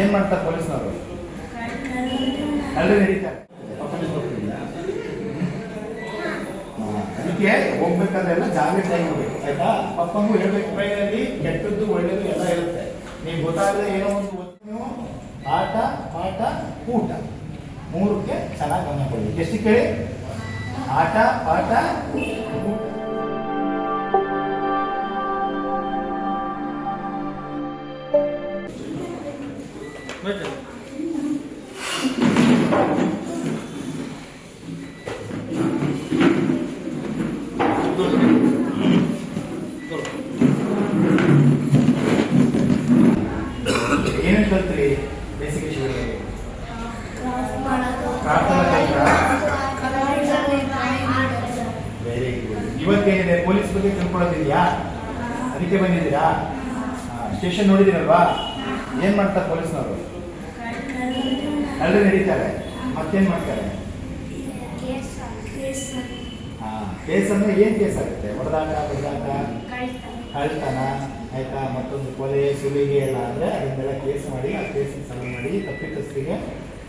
ಏನ್ ಮಾಡ್ತಾರೆ ಪೊಲೀಸ್ನವರು? ಅಲ್ಲೇ ನಡೀತಾರೆ ಅದಕ್ಕೆ ಹೋಗ್ಬೇಕಾದ್ರೆಲ್ಲ ಜಾಗ್ರತೆಯಾಗಿ ಹೋಗ್ಬೇಕು ಆಯ್ತಾ? ಪಪ್ಪಂಗೂ ಹೇಳ್ಬೇಕು ಮನೆಯಲ್ಲಿ ಕೆಟ್ಟದ್ದು, ಒಳ್ಳೇದು ಎಲ್ಲ ಇರುತ್ತೆ. ನೀವು ಗೊತ್ತಾಗದೆ ಏನೋ ಒಂದು ನೀವು ಆಟ, ಪಾಠ, ಊಟ. ಮೂರಕ್ಕೆ ಚೆನ್ನಾಗಿ ಗಮನ ಕೊಡಿ. ಎಷ್ಟು ಕೇಳಿ? ಆಟ, ಪಾಠ, ಊಟ. ಏನೇನು ಕಲ್ತ್ರಿ ಬೇಸಿಗೆ ಶಿಬಿರದಲ್ಲಿ? Very good ಇವತ್ತೇನಿದೆ? ಪೊಲೀಸ್ ಬಗ್ಗೆ ತಿಳ್ಕೊಳ್ಳೋದಿದೆಯಾ ಅದಕ್ಕೆ ಬಂದಿದ್ದೀರಾ? ಸ್ಟೇಷನ್ ನೋಡಿದಿರಲ್ವಾ? ಏನ್ ಮಾಡ್ತಾರೆ ಪೊಲೀಸ್ನವರು? ಅಲ್ಲೇ ನಡೀತಾರೆ ಮತ್ತೇನ್ ಮಾಡ್ತಾರೆ? ಹಾಂ, ಕೇಸ್ ಅಂದ್ರೆ ಏನ್ ಕೇಸ್ ಆಗುತ್ತೆ? ಹೊಡೆದಾಟ ಬಡದಾಟ ಕಳ್ತನ ಆಯ್ತಾ? ಮತ್ತೊಂದು ಕೊಲೆ, ಸುಲಿಗೆ ಎಲ್ಲ ಅಂದ್ರೆ ಅದನ್ನೆಲ್ಲ ಕೇಸ್ ಮಾಡಿ, ಆ ಕೇಸ್ ಸಲ ಮಾಡಿ ತಪ್ಪಿತಸ್ಥಿಗೆ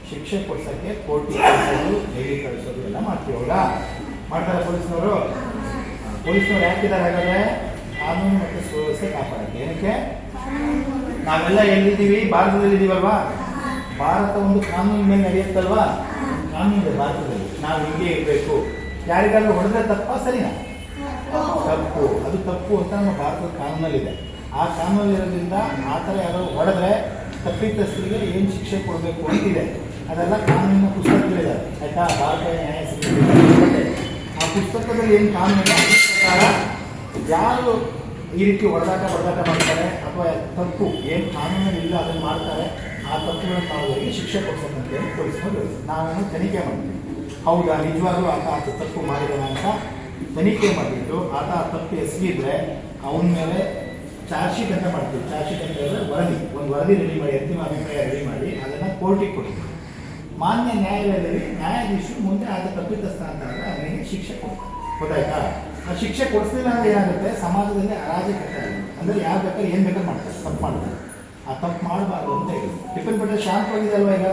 ಶಿಕ್ಷೆ ಕೊಡ್ಸಕ್ಕೆ ಕೋರ್ಟಿಗೆ ಕಳಿಸೋದು, ಜೈಲಿಗೆ ಕಳಿಸೋದು ಎಲ್ಲ ಮಾಡ್ತೀವಿ, ಹೌದಾ? ಮಾಡ್ತಾರೆ ಪೊಲೀಸ್ನವರು? ಪೊಲೀಸ್ನವ್ರು ಯಾಕಿದ್ದಾರೆ ಹಾಗಾದ್ರೆ? ಕಾನೂನು ಮತ್ತು ಸುವ್ಯವಸ್ಥೆ ಕಾಪಾಡಕ್ಕೆ ಏನಕ್ಕೆ? ನಾವೆಲ್ಲ ಎಲ್ಲಿದ್ದೀವಿ? ಭಾರತದಲ್ಲಿ ಇದೀವಲ್ವಾ ಭಾರತ ಒಂದು ಕಾನೂನು ಮೇಲೆ ನಡೆಯುತ್ತಲ್ವಾ? ಕಾನೂನು ಭಾರತದಲ್ಲಿ. ನಾವು ಹಿಂಗೆ ಇರಬೇಕು. ಯಾರಿಗಾದ್ರೂ ಹೊಡೆದ್ರೆ ತಪ್ಪ ಸರಿನಾ? ತಪ್ಪು. ಅದು ತಪ್ಪು ಅಂತ ನಮ್ಮ ಭಾರತದ ಕಾನೂನಲ್ಲಿದೆ. ಆ ಕಾನೂನಲ್ಲಿರೋದ್ರಿಂದ ಆ ಥರ ಯಾರೋ ಹೊಡೆದ್ರೆ ತಪ್ಪಿತಸ್ಥರಿಗೆ ಏನು ಶಿಕ್ಷೆ ಕೊಡಬೇಕು ಅಂತಿದೆ. ಅದೆಲ್ಲ ಕಾನೂನಿನ ಪುಸ್ತಕಗಳಿದೆ ಆಯ್ತಾ? ಭಾರತ ನ್ಯಾಯ ಆ ಪುಸ್ತಕದಲ್ಲಿ ಏನು ಕಾನೂನು ಪ್ರಕಾರ ಯಾರು ಈ ರೀತಿ ಹೊಡೆದಾಟ ಹೊಡೆದಾಟ ಮಾಡ್ತಾರೆ? ಅಥವಾ ತಪ್ಪು ಏನು ಕಾನೂನಲ್ಲಿ ಅದನ್ನು ಮಾಡ್ತಾರೆ, ಆ ತಪ್ಪುಗಳನ್ನು ಮಾಡೋದಕ್ಕೆ ಶಿಕ್ಷೆ ಕೊಡ್ಬೇಕಂತ ಹೇಳಿ ಪೊಲೀಸ್ನವರು ನಾವೇನು ತನಿಖೆ ಮಾಡ್ತೀವಿ ಹೌದಾ, ನಿಜವಾಗ್ಲೂ ಆತ ಆತ ತಪ್ಪು ಮಾಡಿದ ಅಂತ ತನಿಖೆ ಮಾಡಿದ್ದು ಆತ ಆ ತಪ್ಪು ಎಸಗಿದ್ರೆ ಅವನ ಮೇಲೆ ಚಾರ್ಜ್ ಶೀಟ್ ಅಂತ ಮಾಡ್ತೀವಿ. ಚಾರ್ಜ್ ಶೀಟ್ ಅಂತ ಹೇಳಿದ್ರೆ ವರದಿ. ಒಂದು ವರದಿ ರೆಡಿ ಮಾಡಿ, ಅಂತಿಮ ಅಭಿಪ್ರಾಯ ರೆಡಿ ಮಾಡಿ, ಅದನ್ನು ಕೋರ್ಟಿಗೆ ಕೊಡ್ತೀವಿ. ಮಾನ್ಯ ನ್ಯಾಯಾಲಯದಲ್ಲಿ ನ್ಯಾಯಾಧೀಶರು ಮುಂದೆ ಆತ ತಪ್ಪಿತಸ್ಥ ಅಂತ ಅವನಿಗೆ ಶಿಕ್ಷೆ ಕೊಡ್ತಾರೆ. ಗೊತ್ತಾಯ್ತಾ? ಶಿಕ್ಷೆ ಕೊಡಿಸ್ಲಿಲ್ಲ ಅಂದ್ರೆ ಏನಾಗುತ್ತೆ? ಸಮಾಜದಲ್ಲಿ ಅರಾಜಕತೆ ಆಗುತ್ತೆ. ಅಂದ್ರೆ ಯಾರು ಬೇಕಾದ್ರೆ ಏನು ಬೇಕಾದ್ರೆ ಮಾಡ್ತಾರೆ. ತಪ್ಪು ಮಾಡ್ತಾರೆ. ಆ ತಪ್ಪು ಮಾಡಬಾರ್ದು ಅಂತ ಹೇಳಿ. ಟಿಫಿನ್ ಶಾಂತವಾಗಿದೆ ಅಲ್ವಾ ಈಗ?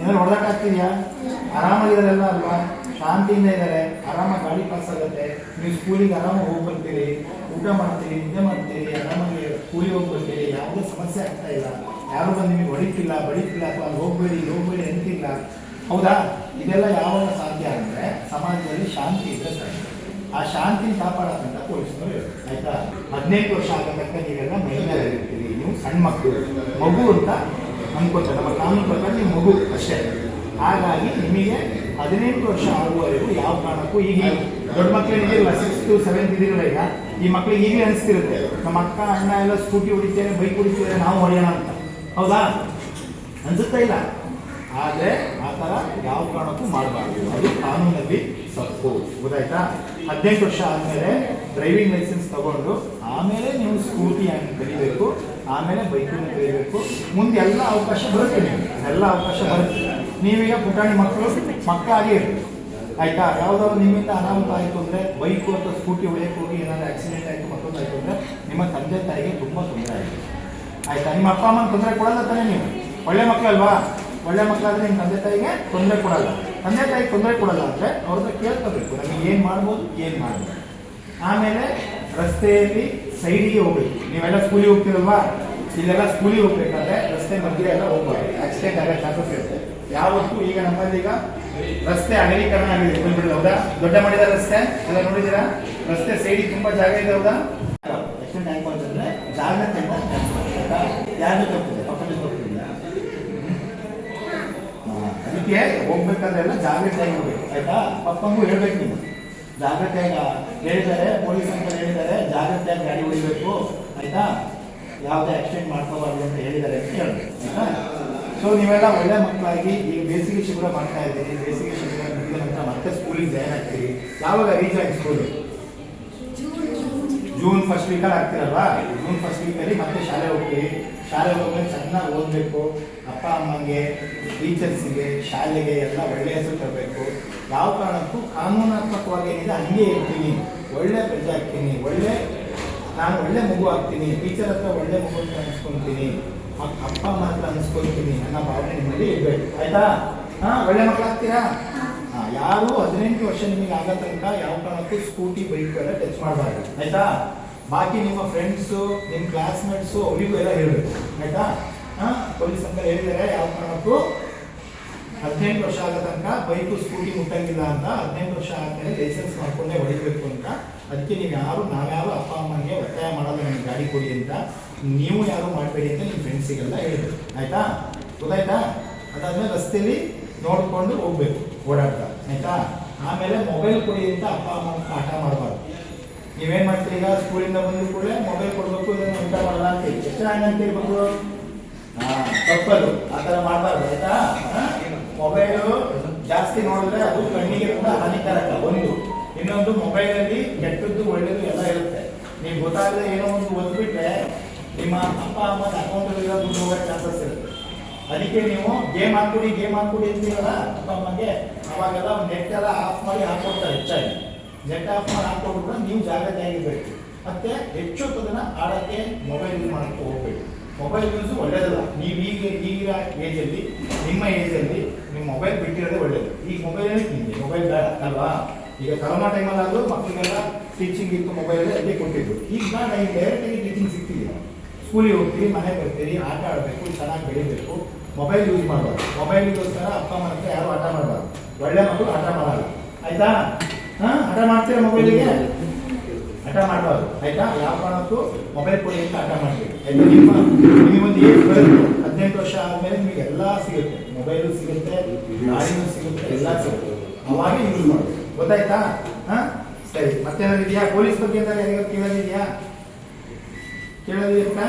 ಏನಾದ್ರು ಹೊಡೆದಾಟ ಆಗ್ತಿದೆಯಾ ಆರಾಮಾಗಿದಾರಲ್ವ ಅಲ್ವಾ? ಶಾಂತಿಯಿಂದ ಇದ್ದಾರೆ. ಆರಾಮಾಗಿ ಗಾಡಿ ಪಾಸ್ ಆಗುತ್ತೆ. ನೀವು ಸ್ಕೂಲಿಗೆ ಆರಾಮಾಗಿ ಹೋಗಿ ಬರ್ತೀರಿ. ಊಟ ಮಾಡ್ತೀರಿ, ನಿದ್ದೆ ಮಾಡ್ತೀರಿ, ಆರಾಮಾಗಿ ಸ್ಕೂಲಿಗೆ ಹೋಗಿ ಬರ್ತೀರಿ. ಯಾವುದೇ ಸಮಸ್ಯೆ ಆಗ್ತಾ ಇಲ್ಲ. ಯಾರು ಬಂದು ನಿಮಗೆ ಹೊಡಿತಿಲ್ಲ, ಬಡಿತಿಲ್ಲ, ಅಥವಾ ಅಲ್ಲಿ ಹೋಗ್ಬೇಡಿ ಹೋಗ್ಬೇಡಿ ಅಂತಿಲ್ಲ. ಹೌದಾ? ಇದೆಲ್ಲ ಯಾವಾಗ ಸಾಧ್ಯ ಅಂದರೆ ಸಮಾಜದಲ್ಲಿ ಶಾಂತಿ ಇದ್ದರೆ ಸಾಧ್ಯ. ಆ ಶಾಂತಿನ ಕಾಪಾಡೋದಂತ ಪೊಲೀಸ್ನವರು ಹೇಳಿ ಆಯ್ತಾ? ಹದಿನೆಂಟು ವರ್ಷ ಆಗತಕ್ಕ ನೀವೆಲ್ಲ ಮಹಿಳೆಯರಿರ್ತೀರಿ ನೀವು ಸಣ್ಣ ಮಕ್ಕಳು. ಮಗು ಅಂತ ಅನ್ಕೋತಾರೆ ನಮ್ಮ ಕಾನೂನು ಪ್ರಕಾರ ನೀವು ಮಗು ಅಷ್ಟೇ. ಹಾಗಾಗಿ ನಿಮಗೆ ಹದಿನೆಂಟು ವರ್ಷ ಆಗುವವರೆಗೂ ಯಾವ ಕಾರಣಕ್ಕೂ ಈಗ ದೊಡ್ಡ ಮಕ್ಕಳೇನಿದಿರಲ್ಲ ಸಿಕ್ಸ್ತು ಸೆವೆಂತ್ ಇದೀರಲ್ಲ ಈಗ. ಈ ಮಕ್ಕಳಿಗೆ ಈಗಲೇ ಅನಿಸ್ತಿರುತ್ತೆ. ನಮ್ಮ ಅಕ್ಕ, ಅಣ್ಣ ಎಲ್ಲ ಸ್ಕೂಟಿ ಹೊಡಿತೇನೆ ಬೈಕ್ ಹೊಡಿತಾರೆ ನಾವು ಹೊಡೆಯೋಣ ಅಂತ. ಹೌದಾ? ಅನ್ಸುತ್ತಾ ಇಲ್ಲ? ಆದರೆ ಆ ಥರ ಯಾವ ಕಾರಣಕ್ಕೂ ಮಾಡಬಾರ್ದು. ಅದು ಕಾನೂನಲ್ಲಿ ತಪ್ಪು ಗೊತ್ತಾಯ್ತಾ ಹದಿನೆಂಟು ವರ್ಷ ಆದಮೇಲೆ ಡ್ರೈವಿಂಗ್ ಲೈಸೆನ್ಸ್ ತಗೊಂಡು ಆಮೇಲೆ ನೀವು ಸ್ಕೂಟಿ ಹಂಗೆ ಕಲಿಬೇಕು, ಆಮೇಲೆ ಬೈಕನ್ನು ಕಲಿಬೇಕು, ಮುಂದೆ ಎಲ್ಲ ಅವಕಾಶ ಬರುತ್ತೆ ನಿಮಗೆ. ಎಲ್ಲ ಅವಕಾಶ ಬರುತ್ತೆ. ನೀವೀಗ ಪುಟಾಣಿ ಮಕ್ಕಳು ಮಕ್ಕಳಾಗೇ ಇರಬೇಕು ಆಯ್ತಾ? ಯಾವ್ದಾದ್ರು ನಿಮ್ಮಿಂದ ಅನಾಹುತ ಆಯಿತು ಅಂದರೆ ಬೈಕು ಅಥವಾ ಸ್ಕೂಟಿ ಹೊಡೆಯಕ್ಕೆ ಹೋಗಿ ಏನಾದ್ರು ಆಕ್ಸಿಡೆಂಟ್ ಆಯಿತು, ಮತ್ತೊಂದು ಆಯಿತು ಅಂದರೆ ನಿಮ್ಮ ತಂದೆ ತಾಯಿಗೆ ತುಂಬಾ ತೊಂದರೆ ಆಯಿತು ಆಯ್ತಾ? ನಿಮ್ಮ ಅಪ್ಪ ಅಮ್ಮನ ತೊಂದರೆ ಕೊಡಲ್ಲ ತಾನೆ ನೀವು. ಒಳ್ಳೆ ಮಕ್ಕಳಲ್ವಾ? ಒಳ್ಳೆ ಮಕ್ಕಳಾದ್ರೆ ನಿಮ್ಮ ತಂದೆ ತಾಯಿಗೆ ತೊಂದರೆ ಕೊಡಲ್ಲ. ತಂದೆ ತಾಯಿ ತೊಂದರೆ ಕೊಡಲ್ಲ ಅಂದರೆ ಅವ್ರದ್ದು ಕೇಳ್ಕೋಬೇಕು. ನಮಗೆ ಏನು ಮಾಡ್ಬೋದು ಏನು ಮಾಡ್ಬೋದು. ಆಮೇಲೆ ರಸ್ತೆಯಲ್ಲಿ ಸೈಡಿಗೆ ಹೋಗ್ಬೇಕು. ನೀವೆಲ್ಲ ಸ್ಕೂಲಿಗೆ ಹೋಗ್ತಿರಲ್ವಾ? ಇಲ್ಲೆಲ್ಲ ಸ್ಕೂಲಿಗೆ ಹೋಗ್ಬೇಕಾದ್ರೆ ರಸ್ತೆ ಮಧ್ಯೆ ಎಲ್ಲ ಹೋಗ್ಬಾರ್ದು. ಆಕ್ಸಿಡೆಂಟ್ ಆಗೋ ಚಾನ್ಸಸ್ ಇರುತ್ತೆ. ಯಾವತ್ತೂ ಈಗ ನಮ್ಮಲ್ಲಿ ಈಗ ರಸ್ತೆ ಅಗಲೀಕರಣ ಆಗಿದೆ. ಬಂದ್ಬಿಡಿ ಹೌದಾ? ದೊಡ್ಡ ಮಾಡಿದ ರಸ್ತೆ. ಎಲ್ಲ ನೋಡಿದ್ದೀರಾ? ರಸ್ತೆ ಸೈಡಿಗೆ ತುಂಬಾ ಜಾಗ ಇದೆ ಹೌದಾ? ಆಕ್ಸಿಡೆಂಟ್ ಆಯ್ತು ಅಂತಂದ್ರೆ ಜಾಗ ನಡ್ಸ್ಬೇಕು, ಯಾರು ತಪ್ಪಿದೆ ಪಕ್ಕದಲ್ಲಿ ಅದಕ್ಕೆ ಹೋಗ್ಬೇಕಾದ್ರೆಲ್ಲ ಜಾಗ್ರತೆಯಾಗಿ ಹೋಗ್ಬೇಕು ಆಯ್ತಾ? ಪಪ್ಪಂಗೂ ಹೇಳ್ಬೇಕು ನೀವು ಜಾಗ್ರತೆಯಾಗ ಹೇಳಿದ್ದಾರೆ, ಪೊಲೀಸ್ ಅಂತ ಹೇಳಿದ್ದಾರೆ ಜಾಗ್ರತೆಯಾಗಿ ಗಾಡಿ ಹೊಡಿಬೇಕು, ಆಯ್ತಾ? ಯಾವುದೇ ಆಕ್ಸಿಡೆಂಟ್ ಮಾಡ್ಕೋಬಾರ್ದು ಅಂತ ಹೇಳಿದ್ದಾರೆ ಅಂತ ಹೇಳ್ಬೇಕು ಸೊ ನೀವೆಲ್ಲ ಒಳ್ಳೆ ಮಕ್ಕಳಾಗಿ ಈಗ ಬೇಸಿಗೆ ಶಿಬಿರ ಮಾಡ್ತಾ ಇದ್ದೀರಿ. ಬೇಸಿಗೆ ಶಿಬಿರ ಮುಗಿದ ನಂತರ ಮತ್ತೆ ಸ್ಕೂಲಿಗೆ ಜಾಯ್ನ್ ಆಗ್ತೀರಿ ಯಾವಾಗ ರೀಜಾಯಿನ್ ಸ್ಕೂಲು ಜೂನ್ ಫಸ್ಟ್ ವೀಕಲ್ಲಿ ಆಗ್ತಿರಲ್ವಾ? ಜೂನ್ ಫಸ್ಟ್ ವೀಕಲ್ಲಿ ಮತ್ತೆ ಶಾಲೆ ಹೋಗ್ತೀವಿ ಶಾಲೆ ಹೋಗ್ಬೇಕು ಚೆನ್ನಾಗಿ ಓದಬೇಕು. ಅಪ್ಪ, ಅಮ್ಮಂಗೆ ಟೀಚರ್ಸಿಗೆ ಶಾಲೆಗೆ ಎಲ್ಲ ಒಳ್ಳೆಯ ಹೆಸರು ತರಬೇಕು. ಯಾವ ಕಾರಣಕ್ಕೂ ಕಾನೂನಾತ್ಮಕವಾಗಿ ಏನಿದೆ, ಹಂಗೆ ಇರ್ತೀನಿ. ಒಳ್ಳೆ ಪ್ರಜೆ ಆಗ್ತೀನಿ. ಒಳ್ಳೆ, ನಾನು ಒಳ್ಳೆ ಮಗು ಆಗ್ತೀನಿ. ಟೀಚರ್ ಹತ್ರ ಒಳ್ಳೆ ಮಗು ಅಂತ ಅನ್ಸ್ಕೊಂತೀನಿ. ಅಪ್ಪ ಅಮ್ಮ ಹತ್ರ ಅನ್ಸ್ಕೊಳ್ತೀನಿ ಅನ್ನೋ ಭಾವನೆ ನಿಮ್ಮಲ್ಲಿ ಇರಬೇಕು. ಆಯ್ತಾ? ಹಾ, ಒಳ್ಳೆ ಮಕ್ಕಳಾಗ್ತೀರಾ ಯಾರು ಹದಿನೆಂಟು ವರ್ಷ ನಿಮಗೆ ಆಗೋ ತನಕ ಯಾವ ಕಾರಣಕ್ಕೂ ಸ್ಕೂಟಿ, ಬೈಕ್ ಎಲ್ಲ ಟಚ್ ಮಾಡಬಾರ್ದು. ಆಯ್ತಾ? ಬಾಕಿ ನಿಮ್ಮ ಫ್ರೆಂಡ್ಸು ನಿಮ್ಮ ಕ್ಲಾಸ್ಮೇಟ್ಸು ಅವರಿಗೂ ಎಲ್ಲ ಹೇಳಬೇಕು. ಆಯ್ತಾ? ಹಾ, ಪೊಲೀಸ್ ಅಂತ ಹೇಳಿದ್ದಾರೆ, ಯಾವ ಕಾರಣಕ್ಕೂ ಹದಿನೆಂಟು ವರ್ಷ ಆಗೋ ತನಕ ಬೈಕು, ಸ್ಕೂಟಿ ಮುಟ್ಟಂಗಿಲ್ಲ ಅಂತ ಹದಿನೆಂಟು ವರ್ಷ ಆದ್ಮೇಲೆ ಲೈಸೆನ್ಸ್ ಮಾಡ್ಕೊಂಡೇ ಹೊಡಿಬೇಕು ಅಂತ. ಅದಕ್ಕೆ ನೀವು ಯಾರು, ನಾವ್ಯಾರು ಅಪ್ಪ, ಅಮ್ಮನಿಗೆ ಒತ್ತಾಯ ಮಾಡೋದು ನಿಮ್ಗೆ ಗಾಡಿ ಕೊಡಿ ಅಂತ ನೀವು ಯಾರು ಮಾಡಬೇಡಿ ಅಂತ ನಿಮ್ಮ ಫ್ರೆಂಡ್ಸಿಗೆಲ್ಲ ಹೇಳಿದ್ರು ಆಯ್ತಾ? ಗೊತ್ತಾಯ್ತಾ? ಅದಾದ್ಮೇಲೆ ರಸ್ತೆಯಲ್ಲಿ ನೋಡಿಕೊಂಡು ಹೋಗ್ಬೇಕು ಓಡಾಡ್ತಾ. ಆಯ್ತಾ? ಆಮೇಲೆ ಮೊಬೈಲ್ ಕೊಡಿ ಅಂತ ಅಪ್ಪ ಅಮ್ಮ ಪಾಠ ಮಾಡಬಾರ್ದು. ನೀವೇನ್ ಮಾಡ್ತೀರಿ ಈಗ? ಸ್ಕೂಲಿಂದ ಬಂದ ಕೂಡಲೇ ಮೊಬೈಲ್ ಕೊಡ್ಬೇಕು, ಇದನ್ನ ಊಟ ಮಾಡಲ್ಲ ಅಂತ ಎಷ್ಟು ಹಂಗ ಅಂತ ತಪ್ಪದು ಆ ಥರ ಮಾಡಬಾರ್ದು, ಆಯ್ತಾ? ಮೊಬೈಲು ಜಾಸ್ತಿ ನೋಡಿದ್ರೆ ಅದು ಕಣ್ಣಿಗೆ ಕೂಡ ಹಾನಿಕಾರಕ ಒಂದು ಇನ್ನೊಂದು ಮೊಬೈಲ್ ಅಲ್ಲಿ ಕೆಟ್ಟದ್ದು, ಒಳ್ಳೇದು ಎಲ್ಲ ಇರುತ್ತೆ. ನೀವು ಗೊತ್ತಾಗದೆ ಏನೋ ಒಂದು ಓದ್ಬಿಟ್ರೆ ನಿಮ್ಮ ಅಪ್ಪ ಅಮ್ಮನ ಅಕೌಂಟ್ ಅಲ್ಲಿ ದುಡ್ಡು ಹೋಗೋ ಚಾನ್ಸಸ್ ಇರುತ್ತೆ. ಅದಕ್ಕೆ ನೀವು ಗೇಮ್ ಹಾಕ್ಬಿಡಿ ಗೇಮ್ ಹಾಕ್ಬಿಡಿ ಅಂತೀರಲ್ಲ ಅಪ್ಪ ಅಮ್ಮಗೆ? ಅವಾಗೆಲ್ಲ ನೆಟ್ ಎಲ್ಲ ಆಫ್ ಮಾಡಿ ಹಾಕೊಡ್ತಾರೆ ಹೆಚ್ಚಾಗಿ. ನೆಟ್ ಆಫ್ ಮಾಡಿ ಹಾಕೊಟ್ರು ನೀವು ಜಾಗ್ರತೆಯಾಗಿರ್ಬೇಕು ಮತ್ತೆ ಹೆಚ್ಚು ಅದನ್ನು ಆಡೋಕ್ಕೆ ಮೊಬೈಲ್ ಯೂಸ್ ಮಾಡೋಕ್ಕೆ ಹೋಗ್ಬೇಕು. ಮೊಬೈಲ್ ಯೂಸ್ ಒಳ್ಳೇದಲ್ಲ. ನೀವು ಈಗ ಈಗಿನ ಏಜಲ್ಲಿ ನಿಮ್ಮ ಏಜಲ್ಲಿ ನಿಮ್ಮ ಮೊಬೈಲ್ ಬಿಟ್ಟಿರೋದೇ ಒಳ್ಳೇದು. ಈಗ ಮೊಬೈಲ್ ನಿಮಗೆ ಮೊಬೈಲ್ ಬೇಡ ಅಲ್ವಾ? ಈಗ ಕರೋನಾ ಟೈಮಲ್ಲಾದರೂ ಮಕ್ಕಳಿಗೆಲ್ಲ ಟೀಚಿಂಗ್ ಇತ್ತು ಮೊಬೈಲ್ ಅಲ್ಲಿ ಕೊಟ್ಟಿದ್ದು ಈಗ ನಾನು ಡೈರೆಕ್ಟಾಗಿ ಟೀಚಿಂಗ್ ಸಿಗ್ತಿಲ್ಲ. ಸ್ಕೂಲಿಗೆ ಹೋಗ್ತೀವಿ ಮನೆಗೆ ಬರ್ತೀವಿ ಆಟ ಆಡಬೇಕು, ಚೆನ್ನಾಗಿ ಬೆಳಿಬೇಕು. ಮೊಬೈಲ್ ಯೂಸ್ ಮಾಡಬಾರ್ದು. ಮೊಬೈಲ್ಗೋಸ್ಕರ ಅಪ್ಪ ಅಮ್ಮ ಹತ್ರ ಯಾರು ಆಟ ಮಾಡಬಾರ್ದು. ಒಳ್ಳೆ ಮಕ್ಕಳು ಆಟ ಮಾಡಲ್ಲ. ಆಯ್ತಾ? ಹಾ? ಆಟ ಮಾಡ್ತೀರಾ ಮೊಬೈಲಿಗೆ ಆಟ ಮಾಡಬಾರ್ದು. ಆಯ್ತಾ? ಯಾವ ಕಾರಣಕ್ಕೂ ಮೊಬೈಲ್ ಕೊಡಿ ಅಂತ ಆಟ ಮಾಡ್ತೀವಿ ನಿಮ್ಮ ನೀವೊಂದು ಏಜ್ ಹದಿನೆಂಟು ವರ್ಷ ಆದಮೇಲೆ ನಿಮಗೆ ಎಲ್ಲ ಸಿಗುತ್ತೆ. ಮೊಬೈಲು ಸಿಗುತ್ತೆ ಗಾಡಿನೂ ಸಿಗುತ್ತೆ, ಎಲ್ಲ ಸಿಗುತ್ತೆ. ಅವಾಗ ಯೂಸ್ ಮಾಡಿ ಗೊತ್ತಾಯ್ತಾ? ಹಾ? ಸರಿ. ಮತ್ತೇನಾದ್ರು ಇದೆಯಾ? ಪೊಲೀಸ್ ಬಗ್ಗೆ ಅಂತ ಯಾರಿಗಾದ್ರು ಕೇಳೋದಿದೆಯಾ? ಕೇಳೋದಿರುತ್ತಾ?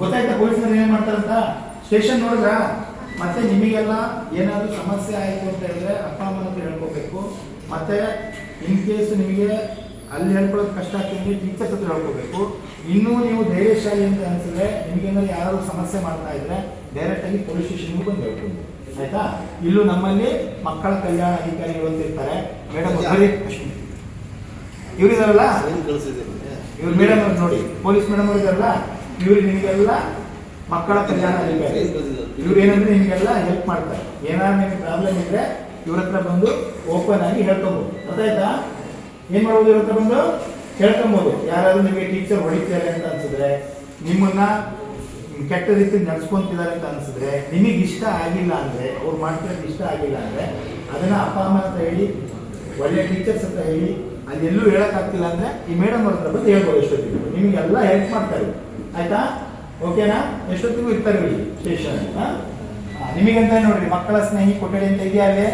ಗೊತ್ತಾಯ್ತಾ? ಪೊಲೀಸರು ಏನ್ ಮಾಡ್ತಾರಂತ? ಸ್ಟೇಷನ್ ನೋಡಿದ್ರ ಮತ್ತೆ ನಿಮಗೆಲ್ಲ ಏನಾದರೂ ಸಮಸ್ಯೆ ಆಯ್ತು ಅಂತ ಹೇಳಿದ್ರೆ ಅಪ್ಪ ಅಮ್ಮನ ಹತ್ರ ಹೇಳ್ಕೋಬೇಕು. ಮತ್ತೆ ಇನ್ ಕೇಸ್ ನಿಮಗೆ ಅಲ್ಲಿ ಹೇಳ್ಕೊಳ್ಳೋದು ಕಷ್ಟ ಆಗ್ತದೆ ಟೀಚರ್ಸ್ ಹತ್ರ ಹೇಳ್ಕೋಬೇಕು. ಇನ್ನೂ ನೀವು ಧೈರ್ಯಶಾಲಿ ಅಂತ ಅನ್ಸಿದ್ರೆ ನಿಮಗೇನಾದ್ರು ಯಾರು ಸಮಸ್ಯೆ ಮಾಡ್ತಾ ಇದ್ರೆ ಡೈರೆಕ್ಟ್ ಆಗಿ ಪೊಲೀಸ್ ಸ್ಟೇಷನ್ಗೂ ಬಂದು ಹೇಳ್ಕೊಂಡು. ಆಯ್ತಾ? ಇಲ್ಲೂ ನಮ್ಮಲ್ಲಿ ಮಕ್ಕಳ ಕಲ್ಯಾಣ ಅಧಿಕಾರಿಗಳು ಅಂತ ಇರ್ತಾರೆ. ಮೇಡಮ್ ಇವರಿದಾರಲ್ಲ ಇವ್ರು ಮೇಡಮ್ ಅವ್ರು ನೋಡಿ. ಪೊಲೀಸ್ ಮೇಡಮ್ ಅವ್ರು ಇದಾರಲ್ಲ? ಇವ್ರು ನಿಮಗೆಲ್ಲ ಮಕ್ಕಳ ಕಲ್ಯಾಣ ಅಧಿಕಾರಿ ಇವ್ರು ಏನಂದ್ರೆ ನಿಮಗೆಲ್ಲ ಹೆಲ್ಪ್ ಮಾಡ್ತಾರೆ. ಏನಾದ್ರು ನಿಮ್ಗೆ ಪ್ರಾಬ್ಲಮ್ ಇದ್ರೆ ಇವ್ರ ಹತ್ರ ಬಂದು ಓಪನ್ ಆಗಿ ಹೇಳ್ಕೊಬಹುದು ಗೊತ್ತಾಯ್ತಾ ಏನ್ ಮಾಡ್ಬೋದು ಇವ್ರ ಹತ್ರ ಬಂದು? ಹೇಳ್ಕೊಬಹುದು ಯಾರಾದ್ರೂ ನಿಮಗೆ ಟೀಚರ್ ಹೊಡಿತಾರೆ ಅಂತ ಅನ್ಸಿದ್ರೆ, ನಿಮ್ಮನ್ನ ಕೆಟ್ಟ ರೀತಿ ನಡ್ಸ್ಕೊಂತಿದ್ದಾರೆ ಅಂತ ಅನ್ಸಿದ್ರೆ, ನಿಮಗೆ ಇಷ್ಟ ಆಗಿಲ್ಲ ಅಂದ್ರೆ, ಅವ್ರು ಮಾಡ್ತಿರೋದು ಇಷ್ಟ ಆಗಿಲ್ಲ ಅಂದ್ರೆ, ಅದನ್ನ ಅಪ್ಪ, ಅಮ್ಮ ಹತ್ರ ಹೇಳಿ, ಒಳ್ಳೆ ಟೀಚರ್ಸ್ ಹತ್ರ ಹೇಳಿ ಅದೆಲ್ಲೂ ಹೇಳಕ್ಕಾಗ್ತಿಲ್ಲ ಅಂದ್ರೆ ಈ ಮೇಡಮ್ ಅವ್ರ ಹತ್ರ ಬಂದು ಹೇಳ್ಬೋದು ಎಷ್ಟೊತ್ತಿಗೆ. ನಿಮಗೆಲ್ಲ ಹೆಲ್ಪ್ ಮಾಡ್ತಾರೆ. ಆಯ್ತಾ? ಓಕೆನಾ? ಎಷ್ಟೊತ್ತಿಗೂ ಇರ್ತಾರೆ ಇಲ್ಲಿ ಸ್ಟೇಷನ್ ನಿಮಗಂತ ನೋಡ್ರಿ, ಮಕ್ಕಳ ಸ್ನೇಹಿ ಕೊಠಡಿ ಅಂತ ಇದೆಯಾ ಅಲ್ಲೇ?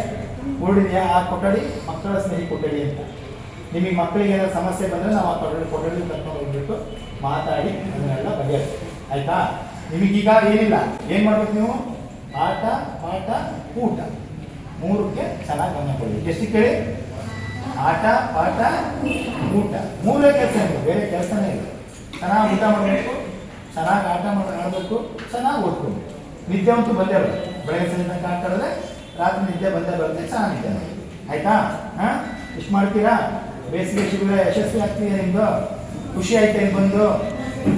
ಬೋರ್ಡ್ ಆ ಕೊಠಡಿ, ಮಕ್ಕಳ ಸ್ನೇಹಿ ಕೊಠಡಿ ಅಂತ. ನಿಮಗೆ ಮಕ್ಕಳಿಗೆ ಏನಾದ್ರು ಸಮಸ್ಯೆ ಬಂದ್ರೆ ನಾವು ಆ ಕೊಠಡಿ ಕೊಠಡಿ ಕರ್ಕೊಂಡು ಹೋಗ್ಬಿಟ್ಟು ಮಾತಾಡಿ, ಅದನ್ನೆಲ್ಲ ಬಗೆ ಆಯ್ತಾ? ನಿಮಗೀಗ ಏನಿಲ್ಲ, ಏನು ಮಾಡ್ಬೇಕು ನೀವು? ಆಟ, ಪಾಠ, ಊಟ. ಮೂರಕ್ಕೆ ಚೆನ್ನಾಗಿ ಗಮನ ಕೊಡಿ. ಎಷ್ಟು ಕೇಳಿ ಆಟ, ಪಾಠ, ಊಟ. ಮೂರೇ ಕೆಲಸ ಬೇರೆ ಕೆಲಸನೇ ಇಲ್ಲ. ಚೆನ್ನಾಗಿ ಊಟ ಮಾಡಬೇಕು. ಚೆನ್ನಾಗಿ ಆಟ ಮಾಡಿ ಆಡಬೇಕು, ಚೆನ್ನಾಗಿ ಓದ್ಕೊಂಡು ನಿದ್ದೆ ಅಂತೂ ಬಂದೇ ಬರುತ್ತೆ. ಬೆಳಗ್ಗೆ ಸಂಜೆ ತನಕ ಆಟಾಡಿದ್ರೆ ರಾತ್ರಿ ನಿದ್ದೆ ಬಂದೇ ಬರುತ್ತೆ, ಚೆನ್ನಾಗಿ ನಿದ್ದೆ ಆಯ್ತಾ? ಹಾಂ? ಇಷ್ಟು ಮಾಡ್ತೀರಾ? ಬೇಸಿಗೆ ಶಿಬಿರ ಯಶಸ್ವಿ ಆಗ್ತಿದೆ ನಿಮ್ದು? ಖುಷಿ ಆಯ್ತಾ ಇಲ್ಲಿ ಬಂದು?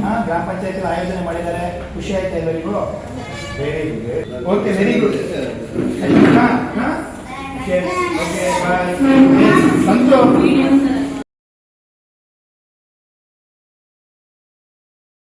ಹಾಂ, ಗ್ರಾಮ ಪಂಚಾಯತ್ ಆಯೋಜನೆ ಮಾಡಿದ್ದಾರೆ. ಖುಷಿ ಆಯ್ತಾ ಎಲ್ಲರಿಗೂ? Very good okay very good okay bye Santu